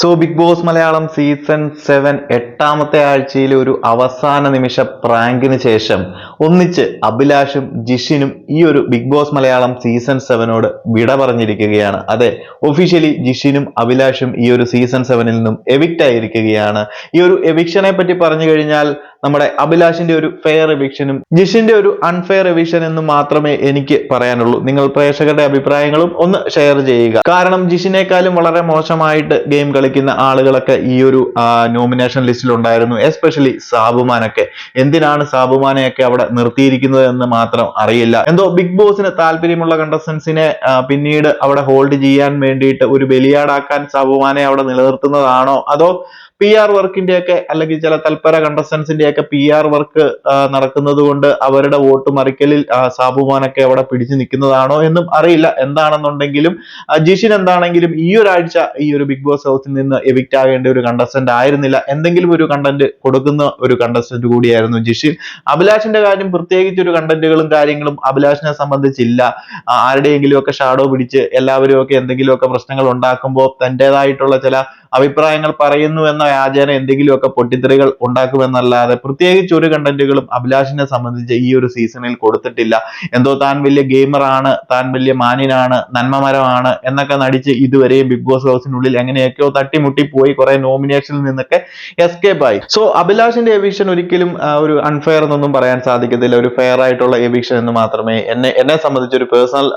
So Bigg Boss Malayalam season seven എട്ടാമത്തെ ആഴ്ചയിലെ ഒരു അവസാന നിമിഷ പ്രാങ്കിന് ശേഷം ഒന്നിച്ച് അഭിലാഷും ജിഷിനും ഈ ഒരു ബിഗ് ബോസ് മലയാളം സീസൺ സെവനോട് വിട പറഞ്ഞിരിക്കുകയാണ്. അതെ ഒഫീഷ്യലി ജിഷിനും അഭിലാഷും ഈ ഒരു സീസൺ സെവനിൽ നിന്നും എവിക്റ്റ് ആയിരിക്കുകയാണ്. ഈ ഒരു എവിക്ഷനെ പറ്റി പറഞ്ഞു കഴിഞ്ഞാൽ നമ്മുടെ അഭിലാഷിന്റെ ഒരു ഫെയർ എവിക്ഷനും ജിഷിന്റെ ഒരു അൺഫെയർ എവിക്ഷൻ എന്നും മാത്രമേ എനിക്ക് പറയാനുള്ളൂ. നിങ്ങൾ പ്രേക്ഷകരുടെ അഭിപ്രായങ്ങളും ഒന്ന് ഷെയർ ചെയ്യുക. കാരണം ജിഷിനേക്കാളും വളരെ മോശമായിട്ട് ഗെയിം കളിക്കുന്ന ആളുകളൊക്കെ ഈ ഒരു നോമിനേഷൻ ലിസ്റ്റിൽ ഉണ്ടായിരുന്നു. എസ്പെഷ്യലി സാബുമാനൊക്കെ. എന്തിനാണ് സാബുമാനെയൊക്കെ അവിടെ നിർത്തിയിരിക്കുന്നത് എന്ന് മാത്രം അറിയില്ല. എന്തോ ബിഗ് ബോസിന് താല്പര്യമുള്ള കണ്ടസ്റ്റൻസിനെ പിന്നീട് അവിടെ ഹോൾഡ് ചെയ്യാൻ വേണ്ടിയിട്ട് ഒരു ബലിയാടാക്കാൻ സാബുമാനെ അവിടെ നിലനിർത്തുന്നതാണോ? അതോ പി ആർ വർക്കിന്റെ ഒക്കെ അല്ലെങ്കിൽ ചില തൽപര കണ്ടസ്റ്റൻസിന്റെ ഒക്കെ പി ആർ വർക്ക് നടക്കുന്നത് കൊണ്ട് അവരുടെ വോട്ട് മറിക്കലിൽ സാബുമാനൊക്കെ അവിടെ പിടിച്ചു നിൽക്കുന്നതാണോ എന്നും അറിയില്ല. എന്താണെന്നുണ്ടെങ്കിലും ജിഷിൻ എന്താണെങ്കിലും ഈ ഒരാഴ്ച ഈ ഒരു ബിഗ് ബോസ് ഹൗസിൽ നിന്ന് എവിക്റ്റ് ആകേണ്ട ഒരു കണ്ടസ്റ്റന്റ് ആയിരുന്നില്ല. എന്തെങ്കിലും ഒരു കണ്ടന്റ് കൊടുക്കുന്ന ഒരു കണ്ടസ്റ്റന്റ് കൂടിയായിരുന്നു ജിഷിൻ. അഭിലാഷിന്റെ കാര്യം പ്രത്യേകിച്ച് ഒരു കണ്ടന്റുകളും കാര്യങ്ങളും അഭിലാഷിനെ സംബന്ധിച്ചില്ല. ആരുടെയെങ്കിലും ഒക്കെ ഷാഡോ പിടിച്ച് എല്ലാവരും ഒക്കെ എന്തെങ്കിലുമൊക്കെ പ്രശ്നങ്ങൾ ഉണ്ടാക്കുമ്പോൾ തന്റേതായിട്ടുള്ള ചില അഭിപ്രായങ്ങൾ പറയുന്നു എന്ന വ്യാജേന എന്തെങ്കിലുമൊക്കെ പൊട്ടിത്തെറികൾ ഉണ്ടാക്കുമെന്നല്ലാതെ പ്രത്യേകിച്ച് ഒരു കണ്ടന്റുകളും അഭിലാഷിനെ സംബന്ധിച്ച് ഈ ഒരു സീസണിൽ കൊടുത്തിട്ടില്ല. എന്തോ താൻ വലിയ ഗെയിമറാണ് താൻ വലിയ മാന്യനാണ് നന്മമരമാണ് എന്നൊക്കെ നടിച്ച് ഇതുവരെയും ബിഗ് ബോസ് ഹൗസിനുള്ളിൽ എങ്ങനെയൊക്കെയോ തട്ടിമുട്ടി പോയി കുറെ നോമിനേഷനിൽ നിന്നൊക്കെ എസ്കേപ്പ് ആയി. സോ അഭിലാഷിന്റെ എവിഷൻ ഒരിക്കലും ഒരു അൺഫെയർ എന്നൊന്നും പറയാൻ സാധിക്കത്തില്ല. ഒരു ഫെയർ ആയിട്ടുള്ള എവിഷൻ എന്ന് മാത്രമേ എന്നെ എന്നെ സംബന്ധിച്ച് ഒരു പേഴ്സണൽ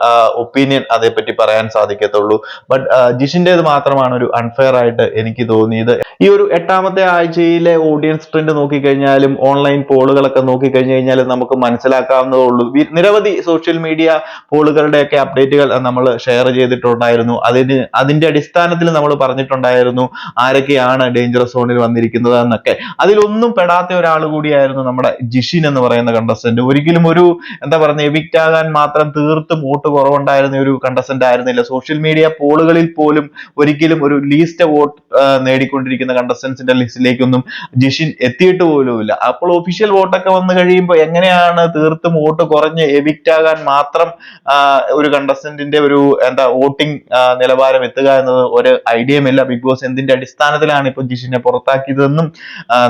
ഒപ്പീനിയൻ അതേപ്പറ്റി പറയാൻ സാധിക്കത്തുള്ളൂ. ബട്ട് ജിഷിന്റേത് മാത്രമാണ് ഒരു അൺഫെയർ ആയിട്ട് എനിക്ക് തോന്നിയത്. ഈ ഒരു എട്ടാമത്തെ ആഴ്ചയിലെ ഓഡിയൻസ് ട്രെൻഡ് നോക്കിക്കഴിഞ്ഞാലും ഓൺലൈൻ പോളുകളൊക്കെ നോക്കിക്കഴിഞ്ഞു കഴിഞ്ഞാൽ നമുക്ക് മനസ്സിലാക്കാവുന്നതേ ഉള്ളൂ. നിരവധി സോഷ്യൽ മീഡിയ പോളുകളുടെയൊക്കെ അപ്ഡേറ്റുകൾ നമ്മൾ ഷെയർ ചെയ്തിട്ടുണ്ടായിരുന്നു. അതിന് അതിന്റെ അടിസ്ഥാനത്തിൽ നമ്മൾ പറഞ്ഞിട്ടുണ്ടായിരുന്നു ആരൊക്കെയാണ് ഡേഞ്ചർ സോണിൽ വന്നിരിക്കുന്നത് എന്നൊക്കെ അതിലൊന്നും പെടാത്ത ഒരാൾ കൂടിയായിരുന്നു നമ്മുടെ ജിഷിൻ എന്ന് പറയുന്ന കണ്ടസ്റ്റന്റ് ഒരിക്കലും ഒരു എന്താ പറയുക എവിക്റ്റ് ആകാൻ മാത്രം തീർത്തും വോട്ട് കുറവുണ്ടായിരുന്ന ഒരു കണ്ടസ്റ്റന്റ് ആയിരുന്നില്ല. സോഷ്യൽ മീഡിയ പോളുകളിൽ പോലും ഒരിക്കലും ഒരു ലീസ്റ്റ് വോട്ട് about നേടിക്കൊണ്ടിരിക്കുന്ന കണ്ടസ്റ്റൻസിന്റെ ലിസ്റ്റിലേക്കൊന്നും ജിഷിൻ എത്തിയിട്ട് പോലുമില്ല. അപ്പോൾ ഒഫീഷ്യൽ വോട്ടൊക്കെ വന്നു കഴിയുമ്പോൾ എങ്ങനെയാണ് തീർത്തും വോട്ട് കുറഞ്ഞ് എവിക്റ്റ് ആകാൻ മാത്രം ഒരു കണ്ടസ്റ്റന്റിന്റെ ഒരു എന്താ വോട്ടിംഗ് നിലവാരം എത്തുക എന്നത് ഒരു ഐഡിയയുമില്ല ബിഗ് ബോസ് എന്തിന്റെ അടിസ്ഥാനത്തിലാണ് ഇപ്പൊ ജിഷിനെ പുറത്താക്കിയതെന്നും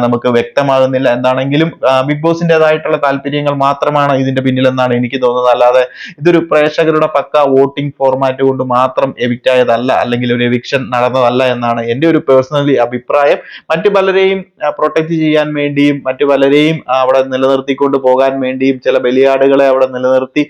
നമുക്ക് വ്യക്തമാകുന്നില്ല. എന്താണെങ്കിലും ബിഗ് ബോസിന്റേതായിട്ടുള്ള താല്പര്യങ്ങൾ മാത്രമാണ് ഇതിന്റെ പിന്നിലെന്നാണ് എനിക്ക് തോന്നുന്നത്. അല്ലാതെ ഇതൊരു പ്രേക്ഷകരുടെ പക്ക വോട്ടിംഗ് ഫോർമാറ്റ് കൊണ്ട് മാത്രം എവിക്റ്റ് ആയതല്ല അല്ലെങ്കിൽ ഒരു എവിക്ഷൻ നടന്നതല്ല എന്നാണ് എന്റെ ഒരു പേഴ്സണലി അഭിപ്രായം. മറ്റു പലരെയും പ്രൊട്ടക്ട് ചെയ്യാൻ വേണ്ടിയും മറ്റു പലരെയും അവിടെ നിലനിർത്തിക്കൊണ്ട് പോകാൻ വേണ്ടിയും ചില ബലിയാടുകളെ അവിടെ നിലനിർത്തി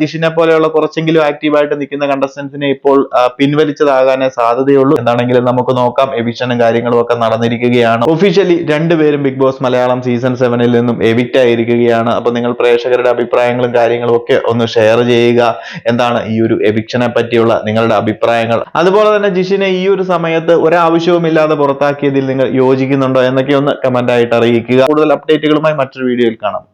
ജിഷിനെ പോലെയുള്ള കുറച്ചെങ്കിലും ആക്റ്റീവായിട്ട് നിൽക്കുന്ന കണ്ടസ്റ്റൻസിനെ ഇപ്പോൾ പിൻവലിച്ചതാകാനേ സാധ്യതയുള്ളൂ. എന്താണെങ്കിലും നമുക്ക് നോക്കാം. എവിക്ഷനും കാര്യങ്ങളും ഒക്കെ നടന്നിരിക്കുകയാണ്. ഒഫീഷ്യലി രണ്ടുപേരും ബിഗ് ബോസ് മലയാളം സീസൺ സെവനിൽ നിന്നും എവിക്റ്റ് ആയിരിക്കുകയാണ്. അപ്പൊ നിങ്ങൾ പ്രേക്ഷകരുടെ അഭിപ്രായങ്ങളും കാര്യങ്ങളും ഒക്കെ ഒന്ന് ഷെയർ ചെയ്യുക. എന്താണ് ഈ ഒരു എവിക്ഷനെ പറ്റിയുള്ള നിങ്ങളുടെ അഭിപ്രായങ്ങൾ. അതുപോലെ തന്നെ ജിഷിനെ ഈ ഒരു സമയത്ത് ഒരാവശ്യവുമില്ലാതെ പുറത്താക്കിയതിൽ നിങ്ങൾ യോജിക്കുന്നുണ്ടോ എന്നൊക്കെ ഒന്ന് കമന്റ് ആയിട്ട് അറിയിക്കുക. കൂടുതൽ അപ്ഡേറ്റുകളുമായി മറ്റൊരു വീഡിയോയിൽ കാണാം.